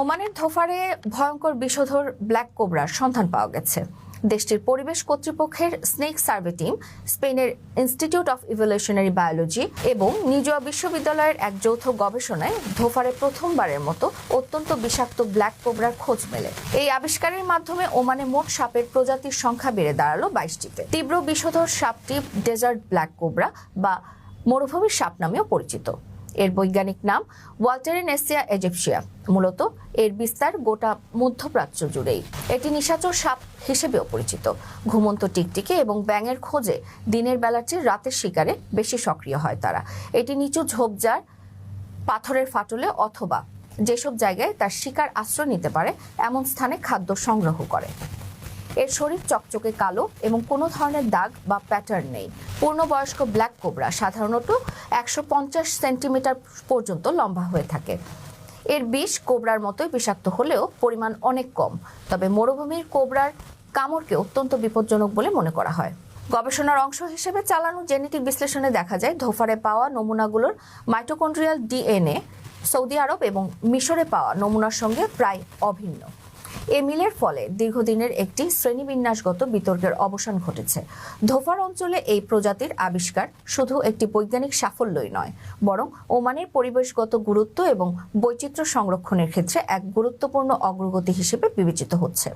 ওমানের ধোফারে ভয়ঙ্কর বিষধর ব্ল্যাক কোবরার সন্ধান পাওয়া গেছে। দেশটির পরিবেশ কর্তৃপক্ষের স্নেক সার্ভে টিম, স্পেনের ইনস্টিটিউট অফ ইভলিউশনারি বায়োলজি এবং নিজুয়া বিশ্ববিদ্যালয়ের এক যৌথ গবেষণায় ধোফারে প্রথমবারের মতো অত্যন্ত বিষাক্ত ব্ল্যাক কোবরার খোঁজ মেলে। এই আবিষ্কারের মাধ্যমে ওমানে মোট সাপের প্রজাতির সংখ্যা বেড়ে দাঁড়াল বাইশটিতে। তীব্র বিষধর সাপটি ডেজার্ট ব্ল্যাক কোবরা বা মরুভূমির সাপ নামেও পরিচিত। এর বৈজ্ঞানিক নাম ওয়াল্টারিনেসিয়া এজিপসিয়া মূলত এর বিস্তার গোটা মধ্যপ্রাচ্য জুড়েই। এটি নিশাচর সাপ হিসেবেও পরিচিত। ঘুমন্ত টিকটিকি এবং ব্যাঙের খোঁজে দিনের বেলার চেয়ে রাতের শিকারে বেশি সক্রিয় হয় তারা। এটি নিচু ঝোপঝাড়, পাথরের ফাটলে অথবা যেসব জায়গায় তার শিকার আশ্রয় নিতে পারে, এমন স্থানে খাদ্য সংগ্রহ করে। এর শরীর চকচকে কালো এবং কোনো ধরনের দাগ বা প্যাটার্ন নেই। পূর্ণবয়স্ক ব্ল্যাক কোবরা সাধারণত একশো পঞ্চাশ সেন্টিমিটার পর্যন্ত লম্বা হয়ে থাকে। এর বিষ কোবরার মতোই বিষাক্ত হলেও পরিমাণ অনেক কম, তবে মরুভূমির কোবরার কামড়কে অত্যন্ত বিপজ্জনক বলে মনে করা হয়। গবেষণার অংশ হিসেবে চালানো জেনেটিক বিশ্লেষণে দেখা যায়, ধোফারে পাওয়া নমুনাগুলোর মাইটোকন্ড্রিয়াল ডিএনএ সৌদি আরব এবং মিশরে পাওয়া নমুনার সঙ্গে প্রায় অভিন্ন। এ মিলের ফলে দীর্ঘদিনের একটি শ্রেণীবিন্যাসগত বিতর্কের অবসান ঘটেছে। ধোফার অঞ্চলে এই প্রজাতির আবিষ্কার শুধু একটি বৈজ্ঞানিক সাফল্যই নয়, বরং ওমানের পরিবেশগত গুরুত্ব এবং বৈচিত্র্য সংরক্ষণের ক্ষেত্রে এক গুরুত্বপূর্ণ অগ্রগতি হিসেবে বিবেচিত হচ্ছে।